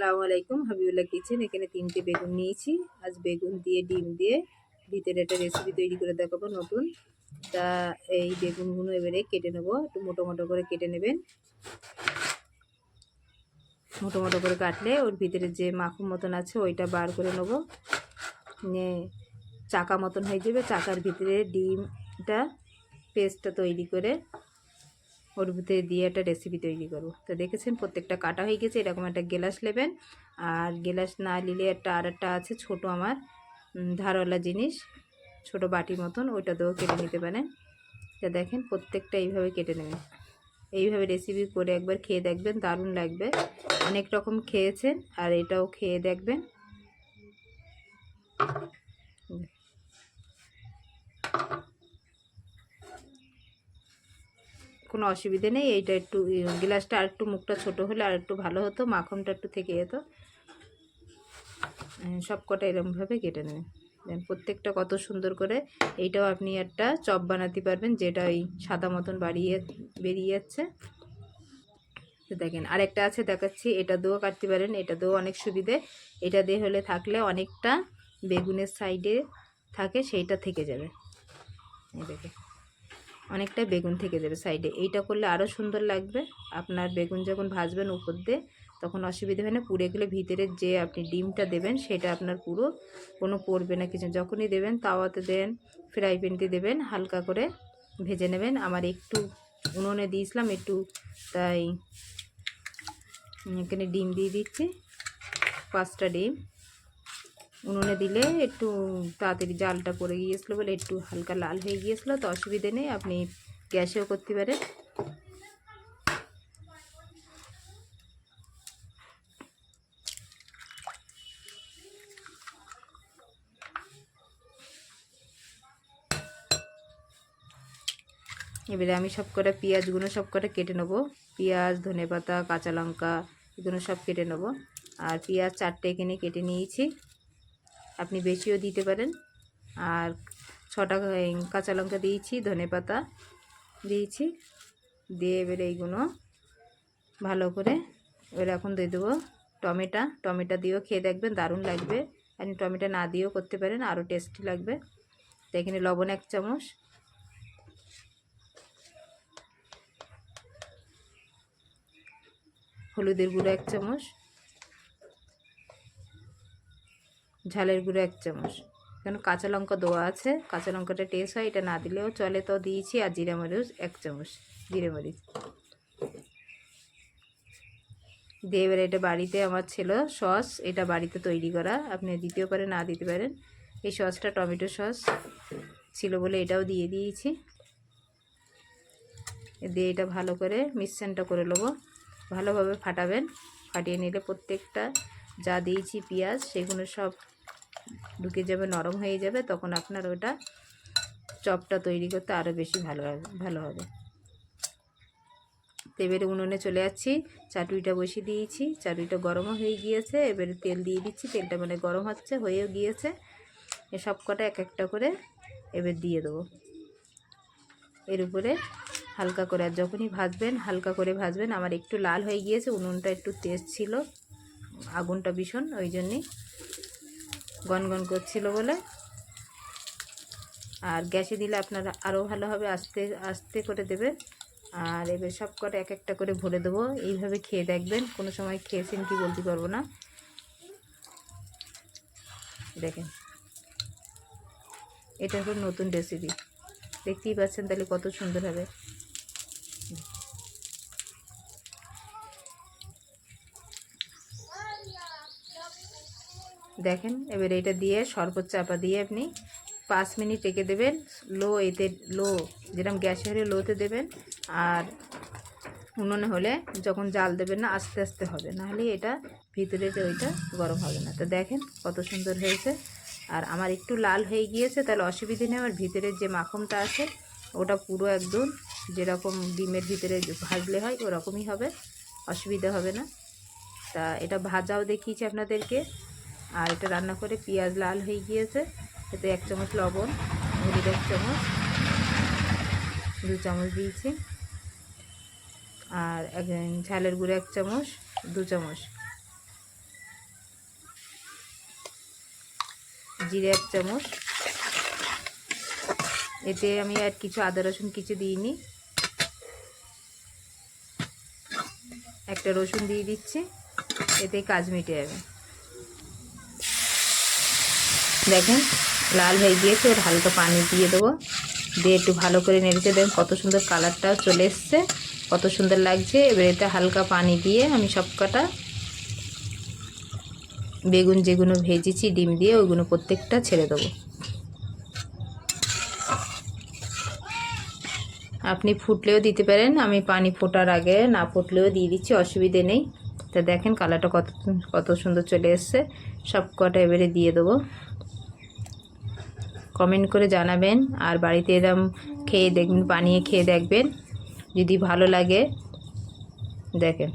আসসালামু আলাইকুম। হাবিবুল্লাহ কিচেন, এখানে তিনটে বেগুন নিয়েছি। আজ বেগুন দিয়ে, ডিম দিয়ে ভিতরে একটা রেসিপি তৈরি করে দেখাবো নতুন। তা এই বেগুনগুলো এবারে কেটে নেব। একটু মোটো মোটো করে কেটে নেবেন। মোটো মোটো করে কাটলে ওর ভিতরে যে মাখন মতন আছে ওইটা বার করে নেব। নিয়ে চাকা মতন হয়ে যাবে। চাকার ভিতরে ডিমটা, পেস্টটা তৈরি করে ওর দিয়ে একটা রেসিপি তৈরি করব। তো দেখেছেন প্রত্যেকটা কাটা হয়ে গেছে, এরকম একটা গেলাস নেবেন। আর গেলাস না নিলে একটা আর একটা আছে ছোটো আমার ধারওয়ালা জিনিস, ছোট বাটি মতন, ওইটা দিয়েও কেটে নিতে পারেন। তো দেখেন প্রত্যেকটা এইভাবে কেটে নেবেন। এইভাবে রেসিপি করে একবার খেয়ে দেখবেন, দারুণ লাগবে। অনেক রকম খেয়েছেন, আর এটাও খেয়ে দেখবেন। কোনো অসুবিধে নেই। এইটা একটু গ্লাসটা আর একটু মুখটা ছোটো হলে আর একটু ভালো হতো, মাখনটা একটু থেকে যেত। সব কটা এরমভাবে কেটে নেবেন দেন প্রত্যেকটা কত সুন্দর করে এইটাও আপনি একটা চপ বানাতে পারবেন, যেটা ওই সাদা মতন বাড়িয়ে, বেরিয়ে যাচ্ছে। দেখেন, আরেকটা আছে দেখাচ্ছি, এটা দিয়েও কাটতে পারেন, এটা দিয়েও অনেক সুবিধে। এটা দিয়ে হলে থাকলে অনেকটা বেগুনের সাইডে থাকে, সেইটা থেকে যাবে। এই দেখে। অনেকটা বেগুন থেকে যাবে সাইডে এইটা করলে আরও সুন্দর লাগবে। আপনার বেগুন যখন ভাজবেন উপর দিয়ে, তখন অসুবিধা হয় না, পুড়ে গেলে ভিতরের যে আপনি ডিমটা দেবেন, সেটা আপনার পুরো কোনো পড়বে না কিছু। যখনই দেবেন, তাওয়াতে দেন ফ্রাই প্যানটি দেবেন, হালকা করে ভেজে নেবেন। আমার একটু উনুনে দিয়েছিলাম, একটু তাই এখানে ডিম দিয়ে দিচ্ছি, পাঁচটা ডিম। উনুনে দিলে একটু তাড়াতাড়ি জালটা পড়ে গিয়েছিল বলে একটু হালকা লাল হয়ে গিয়েছিল, তো অসুবিধে নেই, আপনি গ্যাসেও করতে পারেন। এবারে আমি সব কটা পেঁয়াজগুলো সব কটা কেটে নেব। পেঁয়াজ ধনে পাতা কাঁচা লঙ্কা, এগুলো সব কেটে নেব। আর পেঁয়াজ চারটে এখানে কেটে নিয়েছি। আপনি বেশিও দিতে পারেন। আর ছটা কাঁচা লঙ্কা দিয়েছি, ধনে পাতা দিয়েছি, দিয়ে এবারে এইগুলো ভালো করে এবার এখন দিয়ে দেবো টমেটো। টমেটো দিয়েও খেয়ে দেখবেন দারুণ লাগবে। আপনি টমেটো না দিয়েও করতে পারেন, আরও টেস্টি লাগবে। তো এখানে লবণ এক চামচ। হলুদের গুঁড়ো এক চামচ। ঝালের গুঁড়ো এক চামচ। কেন কাঁচা লঙ্কা দেওয়া আছে। কাঁচা লঙ্কাটা টেস্ট হয়, এটা না দিলেও চলে। তো দিয়েছি আর জিরে মরিচ এক চামচ, জিরে মরিচ। দিয়ে এবার এটা বাড়িতে আমার ছিল সস, এটা বাড়িতে তৈরি করা। আপনি দিতেও পারেন, না দিতে পারেন। এই সসটা টমেটো সস ছিল বলে এটাও দিয়ে দিয়েছি। দিয়ে এটা ভালো করে মিশ্রণটা করে নেব। ভালোভাবে ফাটাবেন। ফাটিয়ে নিলে প্রত্যেকটা যা দিয়েছি পেঁয়াজ, সেগুলো সব ঢুকে যাবে, নরম হয়ে যাবে, তখন আপনার ওটা চপটা তৈরি করতে আরও বেশি ভালো ভালো হবে। তো এবারে উনুনে চলে যাচ্ছি, চাটুইটা বসিয়ে দিয়েছি, চাটুইটা গরমও হয়ে গিয়েছে, এবারে তেল দিয়ে দিচ্ছি, তেলটা মানে গরম হচ্ছে, হয়েও গিয়েছে। সব কটা এক একটা করে এবার দিয়ে দেবো। এর উপরে হালকা করে, আর যখনই ভাজবেন, হালকা করে ভাজবেন, আমার একটু লাল হয়ে গিয়েছে, উনুনটা একটু তেজ ছিল, আগুনটা ভীষণ, ওই জন্যেই গনগন করছিল বলে। আর গ্যাসে দিলে আপনার আরও ভালো হবে, আস্তে আস্তে করে দেবেন আর এবার সব কটা এক একটা করে ভরে দেবো। এইভাবে খেয়ে দেখবেন, কোনো সময় খেয়েছেন কি বলতে পারব না। দেখেন এটা হলো নতুন রেসিপি দেখতেই পাচ্ছেন তাহলে কত সুন্দর হবে। দেখেন, এবার এটা দিয়ে শরবত চাপা দিয়ে আপনি পাঁচ মিনিট রেখে দেবেন। লো এতে লো, যেরকম গ্যাসে হলে লোতে দেবেন, আর উনুনে হলে যখন জাল দেবেন না, আস্তে আস্তে হবে। নাহলে এটা ভিতরে যে ওইটা গরম হবে না। তো দেখেন কত সুন্দর হয়েছে। আর আমার একটু লাল হয়ে গিয়েছে, তাহলে অসুবিধে নেই। আমার ভিতরের যে মাখনটা আছে, ওটা পুরো একদম যেরকম ডিমের ভিতরে ভাজলে হয়, ওরকমই হবে। অসুবিধা হবে না। তা এটা ভাজাও দেখিয়েছি আপনাদেরকে। আর এটা রান্না করে পেঁয়াজ লাল হয়ে গিয়েছে। এতে এক চামচ লবণ, হলুদ এক চামচ, দু চামচ দিয়েছি। আর এক ঝালের গুঁড়ো এক চামচ, দু চামচ। জিরে এক চামচ। এতে আমি আর কিছু আদা, রসুন কিছু দিইনি। একটা রসুন দিয়ে দিচ্ছি। এতে কাজ মিটে যাবে। দেখেন, লাল হয়ে গিয়েছে ওর হালকা পানি দিয়ে দেবো। দিয়ে একটু ভালো করে নেড়েছে দেখেন কত সুন্দর কালারটাও চলে এসছে, কত সুন্দর লাগছে। এবার এতে হালকা পানি দিয়ে আমি সব কটা বেগুন যেগুলো ভেজেছি, ডিম দিয়ে ওইগুলো প্রত্যেকটা ছেড়ে দেবো। আপনি ফুটলেও দিতে পারেন, আমি পানি ফোটার আগে না ফুটলেও দিয়ে দিচ্ছি, অসুবিধে নেই। তা দেখেন কালারটা কত কত সুন্দর চলে এসছে সব কটা এবারে দিয়ে দেবো। কমেন্ট করে জানাবেন। আর বাড়িতে এরম খেয়ে দেখবেন, বানিয়ে খেয়ে দেখবেন। যদি ভালো লাগে, দেখেন।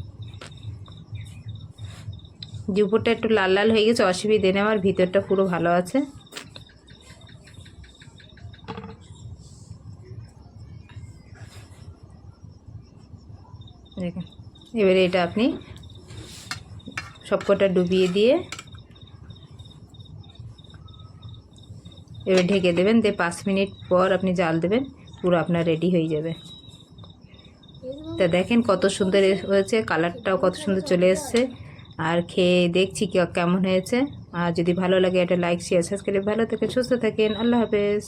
যে একটু লাল লাল হয়ে গেছে, অসুবিধে নেই, আমার ভিতরটা পুরো ভালো আছে। দেখেন, এবারে এটা আপনি সবকটা ডুবিয়ে দিয়ে এবার ঢেকে দেবেন, দিয়ে পাঁচ মিনিট পর আপনি জাল দেবেন, পুরো আপনার রেডি হয়ে যাবে। তা দেখেন কত সুন্দর হয়েছে কালারটাও কত সুন্দর চলে এসছে। আর খেয়ে দেখছি কেমন হয়েছে। আর যদি ভালো লাগে এটা লাইক শেয়ার সাবস্ক্রাইব ভালো থাকেন, সুস্থ থাকেন, আল্লাহ হাফেজ।